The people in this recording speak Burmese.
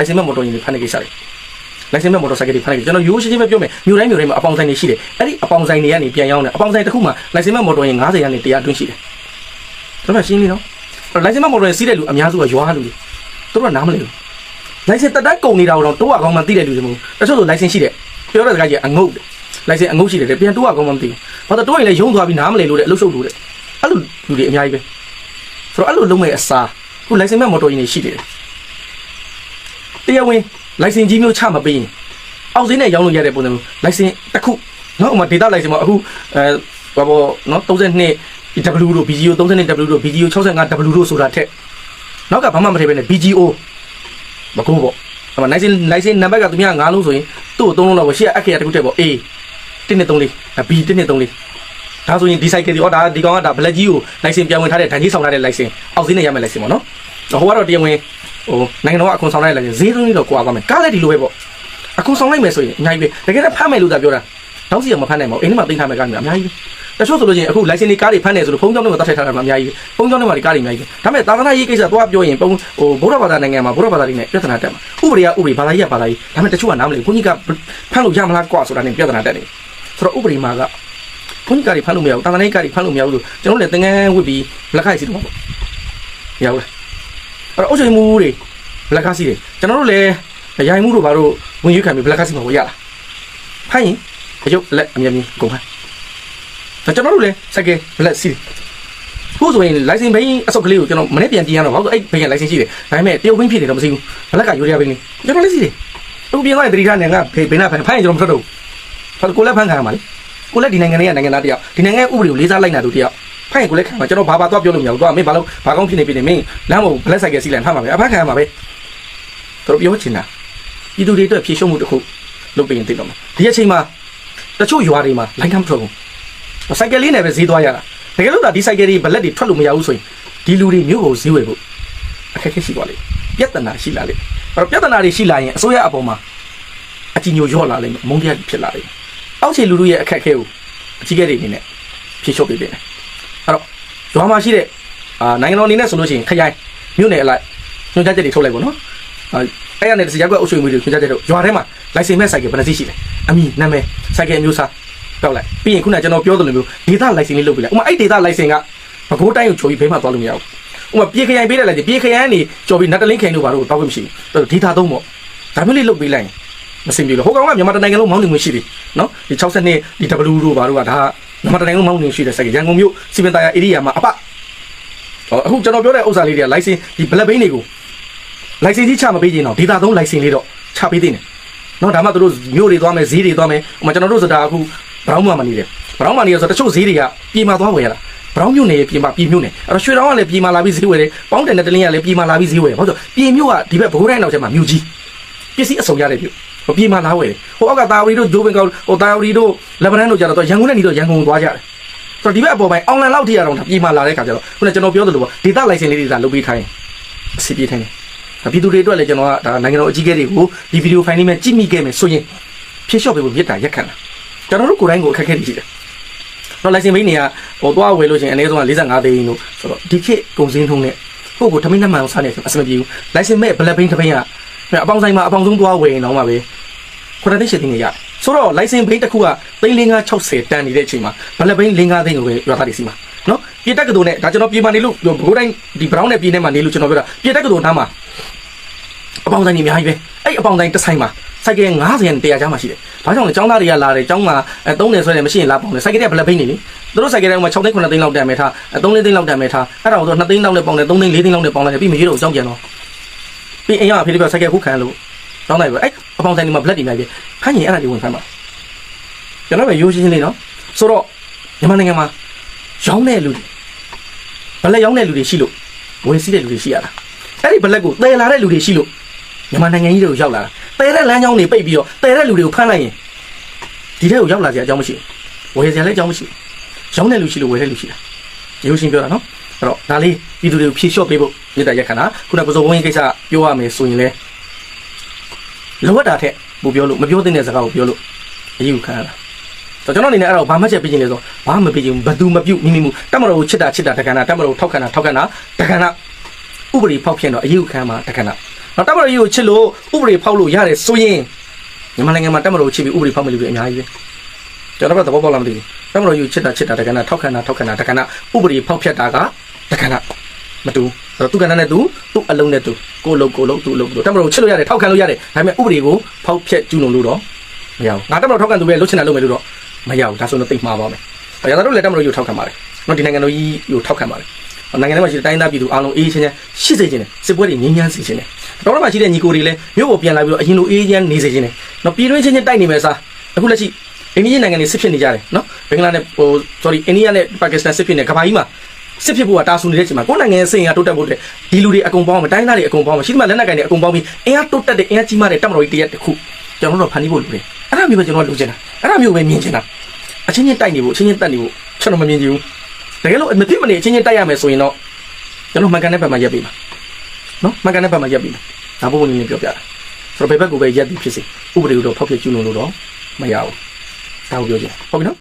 လိုင်စင်မဲ့မော်တော်ယာဉ်တွေဖမ်းတဲ့ကိစ္စတွေလိုင်စင်မဲ့မော်တော်ဆိုင်ကယ်တွေဖမ်းတဲ့ကျွန်တော်ရိုးရှင်းရှင်းပဲပြောမယ်မြို့တိုင်းမြို့တိုင်းမှာအပေါင်ဆိုင်တွေရှိတယ်အဲ့ဒီအပေါင်ဆိုင်တွေကနေပြန်ရောက်နေအပေါင်ဆိုင်တစ်ခုမှာလိုင်စင်မဲ့မော်တော်ယာဉ်90ရာနဲ့100အတွင်းရှိတယ်ဒါမှရှင်းပြီနော်အဲ့လိုင်စင်မဲ့မော်တော်ယာဉ်စီးတဲ့လူအများစုကရွာလူတွေသူတို့ကနားမလည်ဘူးလိုင်စင်တက်တက်ကုန်နေတာတော့တိုးအကောင်မှသိတဲ့လူတွေမဟုတ်ဘူးတချို့ဆိုလိုင်စင်ရှိတယ်ပြောတဲ့စကားကြီးအငုတ်လိုင်စင်အငုတ်ရှိတယ်ပြန်တိုးအကောင်မှမသိဘူးဘာလို့တိုးရင်လည်းရုံသွားပြီးနားမလည်လို့တဲ့အလုပ်ရှုပ်လို့တဲ့အဲ့လိုလူတွေအများကြီးပဲဆိုတော့အဲ့လိုလုံးမဲ့အစားခုလိုင်စင်မဲ့မော်တော်ယာဉ်တွေရှိတယ် တရားဝင်လိုင်စင်ကြီးမျိုးချမပေးရင်အောက်ဈေးနဲ့ရောင်းလို့ရတဲ့ပုံစံမျိုးလိုင်စင်တစ်ခုနော်ဥမာ data လိုင်စင်မှာအခုအဲဘာပေါ်နော်32 W တို့ BGO 32 W တို့ BGO 65 W တို့ဆိုတာထက်နောက်ကဘာမှမထည့်ပဲနဲ့ BGO မကုန်းပေါ့အဲ့မှာလိုင်စင်လိုင်စင်နံပါတ်ကသူများ9လုံးဆိုရင်သူ့ကို3လုံးလောက်ပဲရှေ့အခက်ရတစ်ခုတည်းပေါ့ A 1နဲ့3လေး B 1နဲ့3လေးဒါဆိုရင်ဒီ cycle ဒီဟောဒါဒီကောင်ကဒါ black ကြီးကိုလိုင်စင်ပြန်ဝင်ထားတဲ့ဒဏ်ကြီးဆောင်ထားတဲ့လိုင်စင်အောက်ဈေးနဲ့ရမယ်လိုင်စင်ပေါ့နော်ဟိုကတော့တရားဝင် ဟိုနိုင်ငံတော်ကအခွန်ဆောင်ထားတဲ့လိုင်စင်ဈေးသုံးလေးတော့ကွာသွားမယ်ကားလည်းဒီလိုပဲပေါ့အခုဆောင်လိုက်မယ်ဆိုရင်အများကြီးပဲတကယ်တော့ဖမ်းမယ်လို့သာပြောတာတောက်စီကမဖမ်းနိုင်ပါဘူးအိမ်ထဲမှာတင်ထားမယ်ကားတွေအများကြီးပဲတချို့ဆိုလို့ချင်းအခု license တွေကားတွေဖမ်းတယ်ဆိုလို့ဖုန်းကြောင်းတွေမှာတတ်ထည့်ထားတာမှအများကြီးပဲဖုန်းကြောင်းတွေမှာဒီကားတွေအများကြီးပဲဒါပေမဲ့သာသနာရေးကိစ္စသွားပြောရင်ပုံဟိုဗုဒ္ဓဘာသာနိုင်ငံမှာဗုဒ္ဓဘာသာတွေနဲ့ပြဿနာတက်မှာဥပဒေကဥပဒေဘာသာရေးကဘာသာရေးဒါပေမဲ့တချို့ကနားမလည်ဘုန်းကြီးကဖမ်းလို့ရမလားကွာဆိုတာနဲ့ပြဿနာတက်နေဆိုတော့ဥပဒေမှာကဘုန်းကြီးကားတွေဖမ်းလို့မရဘူးသာသနာရေးကားတွေဖမ်းလို့မရဘူးဆိုကျွန်တော်တို့လည်းသင်္ကန်းဝစ်ပြီးလက်ခိုက်စီတော့ပေါ့မရဘူးလား အဲ့တော့အုပ်ချုပ်မှုတွေလက်ကားစီတယ်ကျွန်တော်တို့လည်းရိုင်မှုတို့ဘာတို့ဝင်ရွေးခံပြီးလက်ကားစီမှာကိုရလားဖိုင်းရင်အယုတ်လက်အမြဲမြင်ကုန်ဖိုင်းဒါကျွန်တော်တို့လည်းစက်ကဲလက်စီခုဆိုရင် license ဘိန်းအစုပ်ကလေးကိုကျွန်တော်မနေ့ပြန်ပြင်ရတော့ဘာလို့အဲ့ဘိန်းက license ရှိတယ်ဒါပေမဲ့တရုတ်ဘိန်းဖြစ်တယ်တော့မသိဘူးဘလက်ကယူရဘိန်းလေးကျွန်တော်လည်းစီတယ်အခုပြင်သွားရင်တတိထားနေငါဘေးဘိန်းနာဖိုင်းဖိုင်းကျွန်တော်မထွက်တော့ဘူးကိုလည်းဖန်ခံရမှာလေကိုလည်းဒီနိုင်ငံလေးကနိုင်ငံသားတယောက်ဒီနိုင်ငံဥပဒေကိုလေးစားလိုက်နာသူတယောက် ဖိုင်းကိုလည်းခံမှာကျွန်တော်ဘာဘာသွားပြောလို့မရဘူးတော့မင်းဘာလို့ဘာကောင်းဖြစ်နေပြီနေမင်းလမ်းပေါ်ဘလက်ဆိုင်ကစီလန်ထားမှာပဲအဖန်ခံရမှာပဲတို့ပြောချင်တာပြည်သူတွေအတွက်ဖြေရှင်းမှုတစ်ခုလုပ်ပေးရင်သိတော့မှာဒီအချိန်မှာတချို့ရွာတွေမှာလိုင်းကမထွက်ဘူးစိုက်ကယ်လေးနဲ့ပဲဈေးသွားရတာတကယ်လို့ဒါဒီစိုက်ကယ်တွေဘလက်တွေထွက်လို့မရဘူးဆိုရင်ဒီလူတွေမျိုးကိုဈေးဝယ်ဖို့အခက်အခဲရှိသွားလိမ့်မယ်ပြဿနာရှိလာလိမ့်မယ်အဲ့တော့ပြဿနာတွေရှိလာရင်အစိုးရအပေါ်မှာအကြီးညိုရော့လာလိမ့်မယ်မုန်းတရားဖြစ်လာလိမ့်မယ်အောက်ခြေလူလူရဲ့အခက်အခဲကိုအကြီးကဲတွေအနေနဲ့ဖြေလျှော့ပေးပေးမယ် အဲ့တော့ရွာမှာရှိတဲ့အာနိုင်ငံတော်အနေနဲ့ဆိုလို့ရှိရင်ခရိုင်မြို့နယ်အလိုက်ညွှန်ကြားချက်တွေထုတ်လိုက်ပါတော့အာအဲ့ရတဲ့စီရက်ကွက်အုပ်ချုပ်ရေးမှုတွေညွှန်ကြားချက်တို့ရွာထဲမှာလိုင်စင်မဲ့ဆိုင်ကယ်ဘယ်နှစီးရှိလဲအမည်နာမည်ဆိုင်ကယ်အမျိုးအစားပြောက်လိုက်ပြီးရင်ခုနကကျွန်တော်ပြောသလိုမျိုးဒေတာလိုင်စင်လေးလုပ်ပြလိုက်ဥမာအဲ့ဒေတာလိုင်စင်ကဘကိုးတိုင်းကိုချိုးပြီးဘဲမှသွားလို့မရဘူးဥမာပြေခရိုင်ပေးတဲ့လိုင်စင်ပြေခရိုင်ကနေချိုးပြီးနတ်တလင်းခိုင်တို့ဘာလို့တောက်ခွင့်မရှိဘူးဒေတာသုံးပေါ့ဒါမျိုးလေးလုပ်ပေးလိုက်ရင်မစင်ပြေလို့ဟိုကောင်ကမြန်မာတိုင်းနိုင်ငံလုံးမောင်းနေမှုရှိပြီနော်ဒီ62နှစ်ဒီ W တို့ဘာတို့ကဒါက မြန်မာတိုင်းနိုင်ငံလုံးမောင်းနေရှိတဲ့ဆိုင်ကယ်ရန်ကုန်မြို့စီမံသားရ area မှာအပအခုကျွန်တော်ပြောတဲ့ဥစ္စာလေးတွေကလိုင်စင်ဒီ black bin တွေကိုလိုင်စင်ကြီးချမပေးရင်တော့ဒေတာသုံးလိုင်စင်လေးတော့ချပေးသေးတယ်နော်ဒါမှသူတို့မြို့တွေသွားမယ်ဈေးတွေသွားမယ်ဟိုမှာကျွန်တော်တို့ဆိုတာအခုဘရောင်းမှမနေတယ်ဘရောင်းမှနေရဆိုတချို့ဈေးတွေကပြေမာသွားဝယ်ရတာဘရောင်းမြို့နယ်ရဲ့ပြေမာပြေမြို့နယ်အဲ့တော့ရွှေတောင်းကလည်းပြေမာလာပြီးဈေးဝယ်တယ်ပေါင်းတယ်နဲ့တလင်းကလည်းပြေမာလာပြီးဈေးဝယ်တယ်ဟုတ်ဆိုပြေမြို့ကဒီဘက်ဘိုးတိုင်းနောက်ကျမှမြို့ကြီးပစ္စည်းအစုံရတဲ့မြို့ ဟိုပြေမာလာဝယ်တယ်ဟိုအောက်ကတာဝရီတို့ဂျိုးပင်ကောက်ဟိုတာဝရီတို့လက်ဗနန်တို့ကြတော့ရန်ကုန်နဲ့နေတော့ရန်ကုန်ကိုသွားကြတယ်ဆိုတော့ဒီဘက်အပေါ်ပိုင်းအွန်လိုင်းလောက်ထိရတော့ပြေမာလာတဲ့ခါကျတော့ခုနကကျွန်တော်ပြောသလိုပေါ့ဒေတာလိုင်စင်လေးတွေသာလုပ်ပေးထိုင်းအစီပြေထိုင်းတယ်ပြည်သူတွေအတွက်လည်းကျွန်တော်ကဒါနိုင်ငံတော်အကြီးအကဲတွေကိုဒီဗီဒီယိုဖိုင်လေးနဲ့ကြည့်မိခဲ့မယ်ဆိုရင်ဖြည့်လျှော့ပေးဖို့မြစ်တာရက်ခံတာကျွန်တော်တို့ကိုယ်တိုင်ကိုအခက်အခဲတွေရှိတယ်။တော့ license ဘိန်းတွေကဟိုသွားဝယ်လို့ရှိရင်အနည်းဆုံးက45သိန်းလို့ဆိုတော့ဒီခေတ်ကုန်စင်းထုံးနဲ့ကိုယ့်ကိုထမင်းနှမှန်အောင်စားနေအဆင်မပြေဘူး။ license မဲ့ black bane တစ်ဘိန်းက အပေါင်းဆိုင်မှာအပေါင်းဆုံးသွားဝယ်ရင်တော့မှပဲခုနသိန်းရှစ်သိန်းရရတယ်။ဆိုတော့ license ဘိန်းတစ်ခုကသိန်း5560တန်နေတဲ့အချိန်မှာ black bane 55သိန်းကိုပဲရွာသားတွေစီမှာနော်ပြေတက်ကတူနဲ့ဒါကျွန်တော်ပြေမနေလို့ဘိုးတိုင်းဒီ brown နဲ့ပြေနဲ့မှနေလို့ကျွန်တော်ပြောတာပြေတက်ကတူနားမှာအပေါင်းဆိုင်ကြီးအများကြီးပဲအဲ့အပေါင်းဆိုင်တစ်ဆိုင်မှာစိုက်ကယ်90ရန်100ကျားမှရှိတယ်။ဘာကြောင့်လဲចောင်းသားတွေကလာတယ်ចောင်းမှာအဲ3နယ်ဆွဲတယ်မရှိရင်လာပေါင်းတယ်စိုက်ကယ်တွေကဘလက်ဘိန်းနေလေ။သူတို့စိုက်ကယ်တွေက6သိန်း9သိန်းလောက်တန်မယ်ထားအဲ3သိန်းလောက်တန်မယ်ထားအဲ့ဒါကိုသူ2သိန်းလောက်နဲ့ပေါင်းတယ်3သိန်း4သိန်းလောက်နဲ့ပေါင်းလိုက်တယ်ပြီးမကြီးတော့အကြောင်းပြန်တော့ ပြီးအိမ်ရောက်ဖေးလေးပြောစိုက်ကယ်ခုခံလို့တောင်းလိုက်ပဲအဲ့အပေါင်းဆိုင်တွေမှာဘလက်တွေများပြီဖမ်းရင်အဲ့ဒါတွေဝင်ဖမ်းပါကျွန်တော်ပဲရိုးရှင်းရှင်းလေးနော်ဆိုတော့မြန်မာနိုင်ငံမှာရောင်းတဲ့လူတွေဘလက်ရောင်းတဲ့လူတွေရှိလို့ဝယ်စီးတဲ့လူတွေရှိရတာအဲ့ဒီဘလက်ကိုတည်လာတဲ့လူတွေရှိလို့မြန်မာနိုင်ငံကြီးတွေကိုရောက်လာတာတဲတဲ့လမ်းကြောင်းတွေပိတ်ပြီးတော့တဲတဲ့လူတွေကိုဖမ်းလိုက်ရင်ဒီထဲကိုရောက်လာစရာအကြောင်းမရှိဘူးဝယ်စရာလည်းအကြောင်းမရှိဘူးရောင်းတဲ့လူရှိလို့ဝယ်တဲ့လူရှိတာရိုးရှင်းပြောတာနော် အဲ့တော့ဒါလေးပြည်သူတွေကိုဖြေလျှော့ပေးဖို့မြေတားရက်ခဏခုနကပစိုးဝင်းကိစ္စပြောရမယ်ဆိုရင်လေလောအပ်တာထက်ပိုပြောလို့မပြောသင့်တဲ့စကားကိုပြောလို့အရေးကိုခံရတာဆိုတော့ကျွန်တော်အနေနဲ့အဲ့ဒါကိုဘာမှချက်ပြချင်းလဲဆိုဘာမှမပြချင်းဘသူမပြုတ်မိမိမှုတတ်မတော်ကိုချစ်တာချစ်တာတက္ကနာတတ်မတော်ကိုထောက်ခံတာထောက်ခံတာတက္ကနာဥပဒေဖောက်ဖျက်တော့အရေးကိုခံမှာတက္ကနာနော်တက်မတော်ကြီးကိုချစ်လို့ဥပဒေဖောက်လို့ရတယ်ဆိုရင်မြန်မာနိုင်ငံမှာတက်မတော်ကိုချစ်ပြီးဥပဒေဖောက်မယ်လို့အများကြီးပဲကျွန်တော်တို့သဘောပေါက်လားမသိဘူးတက်မတော်ကြီးကိုချစ်တာချစ်တာတက္ကနာထောက်ခံတာထောက်ခံတာတက္ကနာဥပဒေဖောက်ဖျက်တာက တက္ကနာမတူအဲ့တော့သူကဏ္ဍနဲ့သူသူ့အလုံးနဲ့သူကိုလုံးကိုလုံးသူ့အလုံးသူတက်မတော်ကိုချစ်လို့ရတယ်ထောက်ခံလို့ရတယ်ဒါပေမဲ့ဥပဒေကိုဖောက်ဖျက်ကျူးလွန်လို့တော့မရဘူးငါတက်မတော်ထောက်ခံသူပဲလှုပ်ချင်တာလုပ်မယ်လို့တော့မရဘူးဒါဆိုတော့တိတ်မှားပါမယ်ရတာတို့လည်းတက်မတော်ကြီးကိုထောက်ခံပါတယ်နော်ဒီနိုင်ငံတော်ကြီးကိုထောက်ခံပါတယ်နိုင်ငံထဲမှာရှိတဲ့တိုင်းသားပြည်သူအားလုံးအေးချမ်းချမ်းရှိစေခြင်းနဲ့စစ်ပွဲတွေငြိမ်းချမ်းစေခြင်းနဲ့တော်တော်မှရှိတဲ့ညီကိုတွေလည်းမြို့ပေါ်ပြန်လာပြီးတော့အရင်လိုအေးချမ်းနေစေခြင်းနဲ့နော်ပြည်တွင်းချင်းချင်းတိုက်နေမယ်စားအခုလက်ရှိအိန္ဒိယနိုင်ငံတွေစစ်ဖြစ်နေကြတယ်နော်ဘင်္ဂလားနဲ့ဟို sorry အိန္ဒိယနဲ့ပါကစ္စတန်စစ်ဖြစ်နေကမ္ဘာကြီးမှာ စစ်ဖြစ်ဖို့ကတာဆူနေတဲ့ချိန်မှာကိုယ်နိုင်ငံရဲ့စိတ်အင်အားတိုးတက်ဖို့အတွက်ဒီလူတွေအကုန်ပေါင်းမယ်တိုင်းသားတွေအကုန်ပေါင်းမယ်ရှိသမျှလက်နက်ကိုင်တွေအကုန်ပေါင်းပြီးအင်အားတိုးတက်တဲ့အင်အားကြီးမားတဲ့တပ်မတော်ကြီးတရက်တစ်ခုကျွန်တော်တို့ဖန်တီးဖို့လိုတယ်အဲ့ဒါမျိုးပဲကျွန်တော်တို့လိုချင်တာအဲ့ဒါမျိုးပဲမြင်ချင်တာအချင်းချင်းတိုက်နေဖို့အချင်းချင်းတက်နေဖို့ကျွန်တော်မမြင်ချင်ဘူးတကယ်လို့မဖြစ်မနေအချင်းချင်းတိုက်ရမယ်ဆိုရင်တော့ကျွန်တော်မှန်ကန်တဲ့ဘက်မှာရက်ပြီမှာနော်မှန်ကန်တဲ့ဘက်မှာရက်ပြီမှာဒါပုံပုံလေးလေးပြောပြတာဆိုတော့ဘယ်ဘက်ကိုပဲရက်ပြီဖြစ်စေဥပဒေကိုတော့ဖောက်ပြကျူးလွန်လို့တော့မရဘူးဒါကိုပြောချင်ဟုတ်ပြီနော်